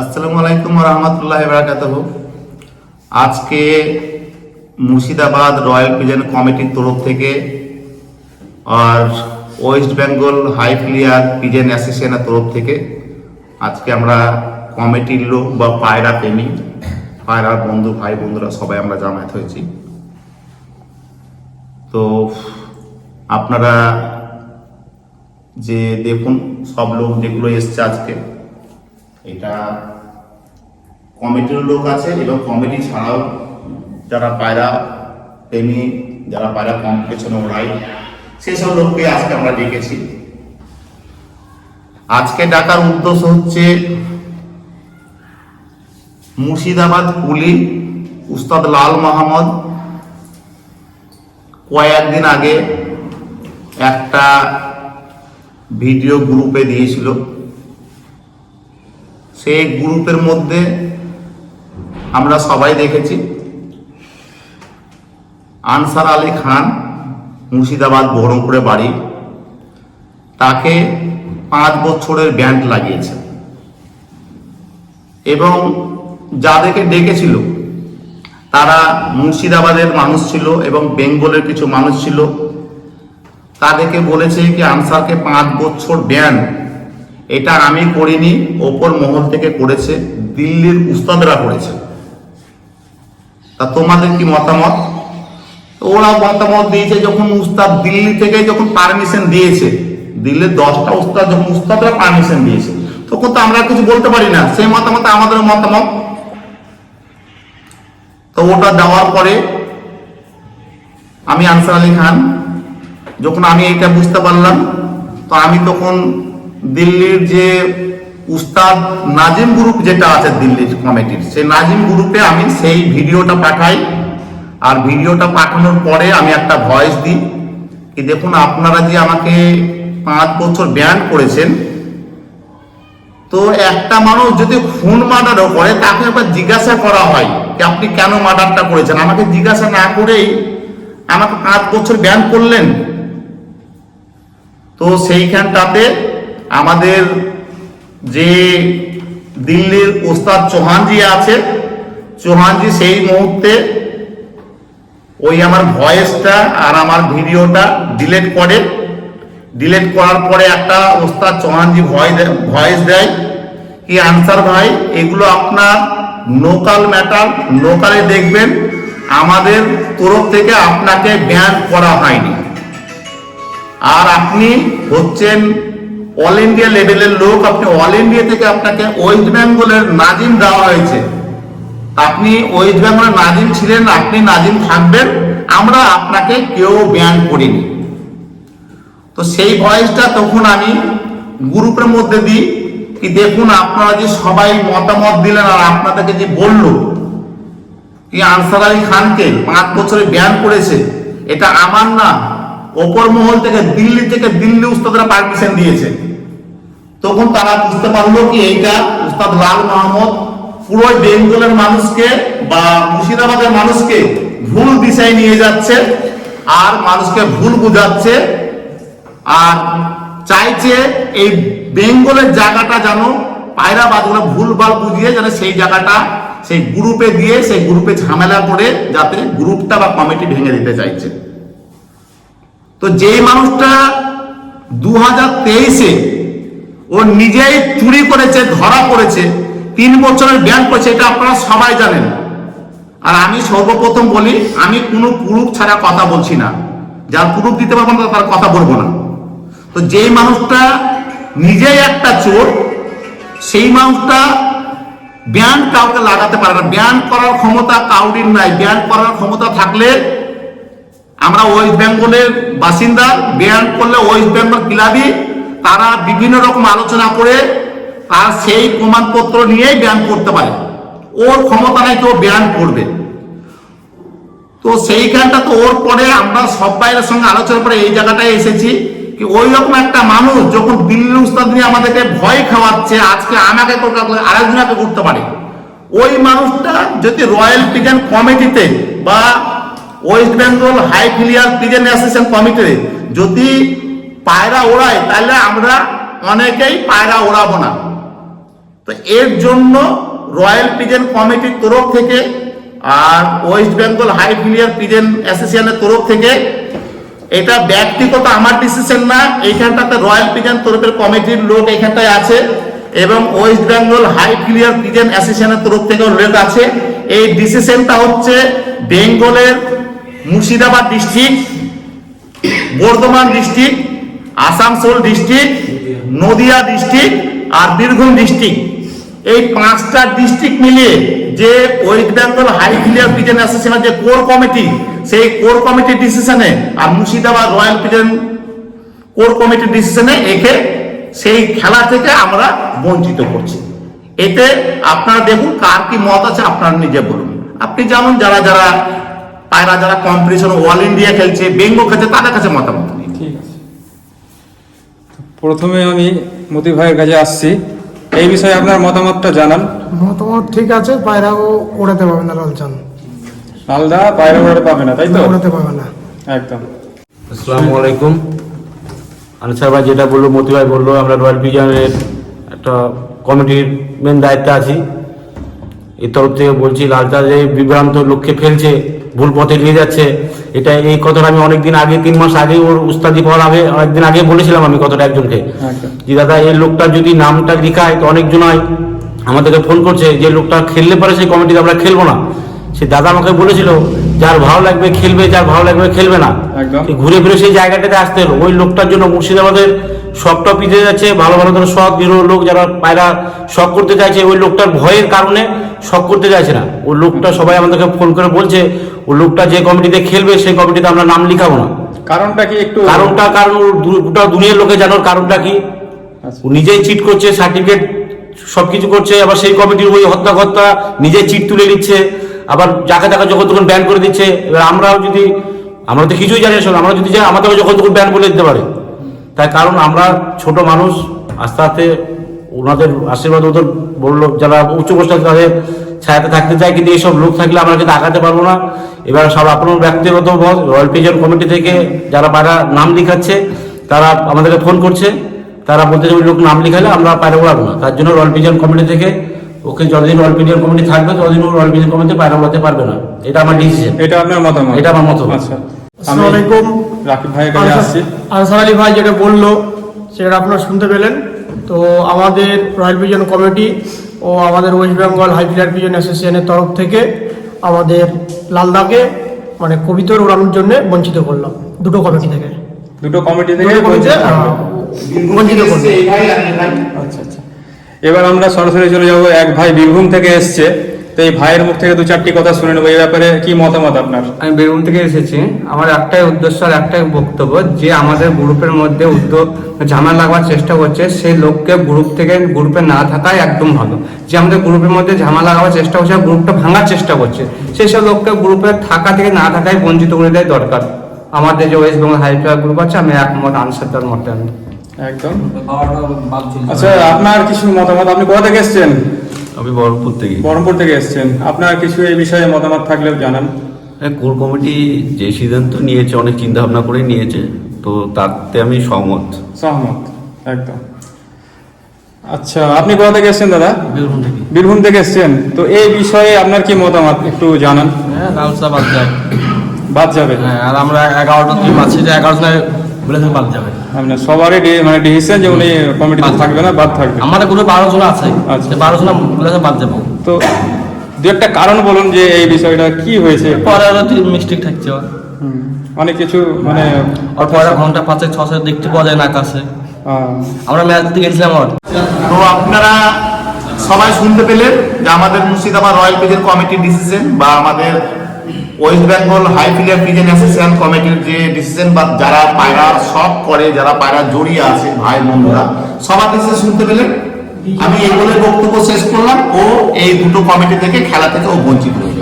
আসসালামু আলাইকুম রহমতুল্লাহ বারাকাত আজকে মুর্শিদাবাদ রয়্যাল পিজন কমিটির তরফ থেকে আর West Bengal high flyer pigeon অ্যাসোসিয়েশনের তরফ থেকে আজকে আমরা কমিটির লোক বা পায়রা প্রেমী পায়রার বন্ধু, ভাই বন্ধুরা সবাই আমরা জামায়াত হয়েছি। তো আপনারা যে দেখুন সব লোক যেগুলো এসছে আজকে এটা কমিটির লোক আছে এবং কমিটি ছাড়াও যারা পায়রা প্রেমী, যারা পায়রা কম্পিটিশনে ওড়াই সেসব লোককে আজকে আমরা ডেকেছি। আজকে ডাকার উদ্দেশ্য হচ্ছে মুর্শিদাবাদ কুলি উস্তাদ লাল মাহমদ কয়েকদিন আগে একটা ভিডিও গ্রুপে দিয়েছিল। সেই গ্রুপের মধ্যে আমরা সবাই দেখেছি। আনসার আলী খান মুর্শিদাবাদ বহরমপুরে বাড়ি। তাকে পাঁচ বছরের ব্যান্ড লাগিয়েছে। এবং যাদেরকে ডেকেছিল, তারা মুর্শিদাবাদের মানুষ ছিল এবং বেঙ্গলের কিছু মানুষ ছিল। তাদেরকে বলেছে কি, আনসারকে পাঁচ বছর ব্যান এটা আমি করিনি, ওপর মহল থেকে করেছে, দিল্লির উস্তাদরা করেছে। তা তোমাদের কি মতামত? ওরা মতামত দিয়েছে যখন উস্তাদ দিল্লি থেকে যখন পারমিশন দিয়েছে, দিল্লির দশটা উস্তাদ যখন উস্তাদরা পারমিশন দিয়েছে, তখন তো আমরা কিছু বলতে পারি না, সেই মতামত আমাদের মতামত। তো ওটা দেওয়ার পরে আমি আনসার আলী খান, যখন আমি এটা বুঝতে পারলাম, তো আমি তখন দিল্লির যে উস্তাদ নাজিম গ্রুপ যেটা আছে দিল্লির কমিটির, সেই নাজিম গ্রুপে আমি সেই ভিডিওটা পাঠাই। আর ভিডিওটা পাঠানোর পরে আমি একটা ভয়েস দিই কি দেখুন, আপনারা যে আমাকে পাঁচ বছর ব্যান করেছেন, তো একটা মানুষ যদি খুন মার্ডারও করে, তাকে একবার জিজ্ঞাসা করা হয় যে আপনি কেন মার্ডারটা করেছেন? আমাকে জিজ্ঞাসা না করেই আমাকে পাঁচ বছর ব্যান করলেন। তো সেইখানটাতে আমাদের যে দিল্লির ওস্তাদ চৌহানজি আছে, চৌহানজি সেই মুহূর্তে ওই আমার ভয়েসটা আর আমার ভিডিওটা ডিলেট করে। ডিলেট করার পরে একটা ওস্তাদ চৌহানজি ভয় ভয়েস দেয় কি, আনসার ভাই, এগুলো আপনার লোকাল ম্যাটার, লোকালে দেখবেন আমাদের তরফ থেকে আপনাকে ব্যান করা হয়নি। আর আপনি হচ্ছেন অল ইন্ডিয়া লেভেলের লোক, আপনি অল ইন্ডিয়া থেকে আপনাকে ওয়েস্ট বেঙ্গলের নাজিম দেওয়া হয়েছে। আপনি ওয়েস্ট বেঙ্গলের নাজিম ছিলেন, আপনি নাজিম থাকবেন, আমরা আপনাকে কেউ ব্যান করিনি। তো সেই ভয়েসটা তখন আমি গ্রুপের মধ্যে দিই কি দেখুন, আপনারা যে সবাই মতামত দিলেন আর আপনাদেরকে যে বলল, কি আনসার আলী খানকে পাঁচ বছরে ব্যান করেছে, এটা আমার না ওপর মহল থেকে দিল্লি থেকে দিল্লি উস্তাদরা পারমিশন দিয়েছে। তখন তারা বুঝতে পারল কি এইটা উস্তাদ লাল মাহমুদ পুরো বেঙ্গলের মানুষকে বা মুর্শিদাবাদের মানুষকে ভুল দিশায় নিয়ে যাচ্ছে আর মানুষকে ভুল বুঝাচ্ছে আর চাইছে এই বেঙ্গলের জায়গাটা যেন পায়রা বাদগুলো ভুলভাল বুঝিয়ে যেন সেই জায়গাটা সেই গ্রুপে দিয়ে সেই গ্রুপে ঝামেলা করে যাতে গ্রুপটা বা কমিটি ভেঙে দিতে চাইছে। তো যেই মানুষটা দু হাজার তেইশে ও নিজেই চুরি করেছে, ধরা পড়েছে, তিন বছরের ব্যান করেছে, এটা আপনারা সবাই জানেন। আর আমি সর্বপ্রথম বলি, আমি কোনো প্রুফ ছাড়া কথা বলছি না। যার প্রুফ দিতে পারব না, তার কথা বলব না। তো যেই মানুষটা নিজেই একটা চোর, সেই মানুষটা ব্যান কাউকে লাগাতে পারে না। ব্যান করার ক্ষমতা কাউরির নাই। ব্যান করার ক্ষমতা থাকলে আমরা ওয়েস্ট বেঙ্গলের বাসিন্দা ব্যান করলে ওয়েস্ট বেঙ্গল ক্লাবই তারা বিভিন্ন রকম আলোচনা করে তার সেই প্রমাণপত্র নিয়েই ব্যায়াম করতে পারে। ওর ক্ষমতা নাই তো ব্যায়াম করবে। তো সেইখানটা তো ওর পরে আমরা সবাইয়ের সঙ্গে আলোচনা করে এই জায়গাটায় এসেছি কি ওই রকম একটা মানুষ যখন দিল্লি উস্তাদ নিয়ে আমাদেরকে ভয় খাওয়াচ্ছে আজকে আমাকে পারে, আরেকজনকে করতে পারে। ওই মানুষটা যদি রয়্যাল পিজন কমিটিতে বা West Bengal high flyer pigeon association কমিটিতে যদি পায়রা ওড়ায়, তাহলে আমরা অনেকেই পায়রা ওড়াবো না। তো এর জন্য রয়্যাল পিজেন কমিটির তরফ থেকে আর West Bengal high flyer pigeon অ্যাসোসিয়েশনের তরফ থেকে এটা ব্যক্তিগত, আমার ডিসিশন না, এইখানটাতে রয়্যাল পিজেন তরফের কমিটির লোক এখানটায় আছে এবং West Bengal high flyer pigeon অ্যাসোসিয়েশনের তরফ থেকেও লোক আছে। এই ডিসিশনটা হচ্ছে বেঙ্গলের Murshidabad district, Bardhaman district Asansol district, Nadia district আর বীরভূম ডিস্ট্রিক্ট। এই পাঁচটা ডিস্ট্রিক্ট মিলিয়ে যে West Bengal high flyer pigeon অ্যাসোসিয়েশনের যে কোর কমিটি, সেই কোর কমিটির ডিসিশনে আর মুর্শিদাবাদ রয়্যাল পিজন কোর কমিটির ডিসিশনে একে সেই খেলা থেকে আমরা বঞ্চিত করছি। এতে আপনারা দেখুন কার কি মত আছে, আপনারা নিজে বলুন। আপনি যেমন যারা যারা পায়রা যারা কম্পিটিশন অল ইন্ডিয়া খেলছে বেঙ্গল খেলছে, তাদের কাছে মতামত। প্রথমে আমি মতি ভাইয়ের কাছে আসছি। এই বিষয়ে আপনার মতামতটা জানান। মতামত ঠিক আছে পায়রাও ওড়াতে পারবে না লালচান। আলাদা বাইরে বাইরে পাবে না তাই তো? ওড়াতে পারবে না। একদম। আসসালামু আলাইকুম। আনসার ভাই যেটা বলল মতি ভাই বলল আমরা রয়্যাল পিজনের একটা কমিটির মেন দায়িত্বে আছি। এই তরফ থেকে বলছি লালচা যে বিভ্রান্ত লোককে ফেলছে ভুল পথে নিয়ে যাচ্ছে এটা এই কথাটা আমি অনেকদিন আগে তিন মাস আগে ওর উস্তাদি পাওয়ার আগে অনেকদিন আগে বলেছিলাম আমি কথাটা একজনকে। যে দাদা এই লোকটা যদি নামটা লিখায় তো অনেকজনাই আমাদেরকে ফোন করছে যে লোকটা খেললে পারে সেই কমিটিতে আমরা খেলব না। সে দাদা আমাকে বলেছিল যার ভালো লাগবে খেলবে যার ভালো লাগবে খেলবে না। ঘুরে ফিরে সেই জায়গাটাতে আসতে হলো ওই লোকটার জন্য মুর্শিদাবাদের শখটা পিছিয়ে যাচ্ছে ভালো ভালো ধরো শখ বিরো লোক যারা পায়রা শখ করতে চাইছে ওই লোকটার ভয়ের কারণে শখ করতে চাইছে না। ওই লোকটা সবাই আমাদেরকে ফোন করে বলছে ওই লোকটা যে কমিটিতে খেলবে সেই কমিটিতে আমরা নাম লিখাবো না। কারণটা কি একটু কারণটা কারণ গোটা দুনিয়ার লোকে জানার কারণটা কি? আচ্ছা। ও নিজেই চিট করছে সার্টিফিকেট সবকিছু করছে আবার সেই কমিটির ওই হত্যা কর্তা নিজে চিট তুলে নিচ্ছে আবার যাকে তাকে যখন তখন ব্যান করে দিচ্ছে এবার আমরাও যদি আমরা তো কিছুই জানি না শোনো, আমরা যদি যাই আমাদেরও যখন তখন ব্যান বলে দিতে পারে। তাই কারণ আমরা ছোট মানুষ আস্তে আস্তে ওনাদের আশীর্বাদ ওদের বলল যারা উচ্চ পোস্ট তাদের ছায়াতে থাকতে চাই কিন্তু এইসব লোক থাকলে আমরা কিন্তু আগাতে পারব না। এবার সব আপনার ব্যক্তিগত রয়্যাল পিজন কমিটি থেকে যারা পায়রা নাম লিখাচ্ছে তারা আমাদেরকে ফোন করছে। তারা বলতে ওই লোক নাম লিখালে আমরা পায়রা উড়াবো না। তার জন্য রয়্যাল পিজন কমিটি থেকে ওকে যতদিন রয়্যাল পিজন কমিটি থাকবে ততদিন ও রয়্যাল পিজন কমিটি পায়রা উড়াতে পারবে না। এটা আমার ডিসিশন এটা আপনার মতামত? এটা আমার মতামত। আচ্ছা। আসসালামু আলাইকুম। রাকিব ভাইয়ের কাছে আসছি। আনসার আলী ভাই যেটা বলল সেটা আপনারা শুনতে পেলেন। তো আমাদের রয়্যাল পিজন কমিটি ও আমাদের ওয়েস্ট বেঙ্গল হাইফিলার পিজন অ্যাসোসিয়েশনের তরফ থেকে আমাদের লালদাকে মানে কবিতর উড়ানোর জন্য বঞ্চিত করলাম। দুটো কমিটি থেকে। দুটো কমিটি থেকে বঞ্চিত করলাম। আচ্ছা আচ্ছা। এবার আমরা সরাসরি চলে যাব এক ভাই বীরভূম থেকে এসছে। তো এই ভাইয়ের মুখ থেকে দু চারটি কথা শুনে নেব। এই ব্যাপারে কি মতামত আপনার? আমি বীরভূম থেকে এসেছি। আমার একটাই উদ্দেশ্য আর একটাই বক্তব্য যে আমাদের গ্রুপের মধ্যে উদ্যোগ ঝামেলা লাগাবার চেষ্টা করছে সেই লোককে গ্রুপ থেকে গ্রুপে না থাকাই একদম ভালো। যে আমাদের গ্রুপের মধ্যে ঝামেলা লাগাবার চেষ্টা করছে গ্রুপটা ভাঙার চেষ্টা করছে সেই সব লোককে গ্রুপে থাকা থেকে না থাকাই বঞ্চিত করে দেয় দরকার। আমাদের যে ওয়েস্ট বেঙ্গল হাইফ্লার গ্রুপ আছে আমি একমত আনসার তার মতে আমি। একদম। আচ্ছা আপনার কিছু মতামত? আপনি কোথা থেকে এসছেন? আমি বহরমপুর থেকে বহরমপুর থেকে এসছেন। আপনার কিছু এই বিষয়ে মতামত থাকলেও জানান। হ্যাঁ কোর কমিটি যে সিদ্ধান্ত নিয়েছে অনেক চিন্তা ভাবনা করে নিয়েছে। তো তাতে আমি সহমত। সহমত একদম। আচ্ছা আপনি কোথা থেকে এসছেন দাদা? বীরভূম থেকে। বীরভূম থেকে এসছেন। তো এই বিষয়ে আপনার কি মতামত একটু জানান। হ্যাঁ লালসা বাদ যায় বাদ যাবে। হ্যাঁ আর আমরা এগারোটা টিম আছি যে এগারোটায় বলেছেন বাদ যাবে। আপনার সবারই ডি- মানে ডিসিশন যে উনি কমিটিতে থাকবে না বাদ থাকবে। আমাদের গ্রুপে বারো জন আছে। আচ্ছা। বারো জন বলেছে বাদ যাব। তো দু একটা কারণ বলুন যে এই বিষয়টা কি হয়েছে। পরে আরও মিস্টেক থাকছে। অনেক কিছু মানে ওর পরে ঘণ্টা পাঁচে ছশো দেখতে পাওয়া যায় না আহ, আমরা ম্যাচ দিতে গেছিলাম ওর তো আপনারা সবাই শুনতে পেলেন যে আমাদের মুর্শিদাবাদ রয়্যাল পিজেন কমিটির ডিসিশন বা আমাদের West Bengal high flyer pigeon association কমিটির যে ডিসিশন বা যারা পায়রা সব করে, যারা পায়রা জড়িয়ে আছে, ভাই বন্ধুরা, সবার কাছে শুনতে পেলেন? আমি এই বলে বক্তব্য শেষ করলাম। ও এই দুটো কমিটি থেকে খেলা থেকে ও বঞ্চিত হয়ে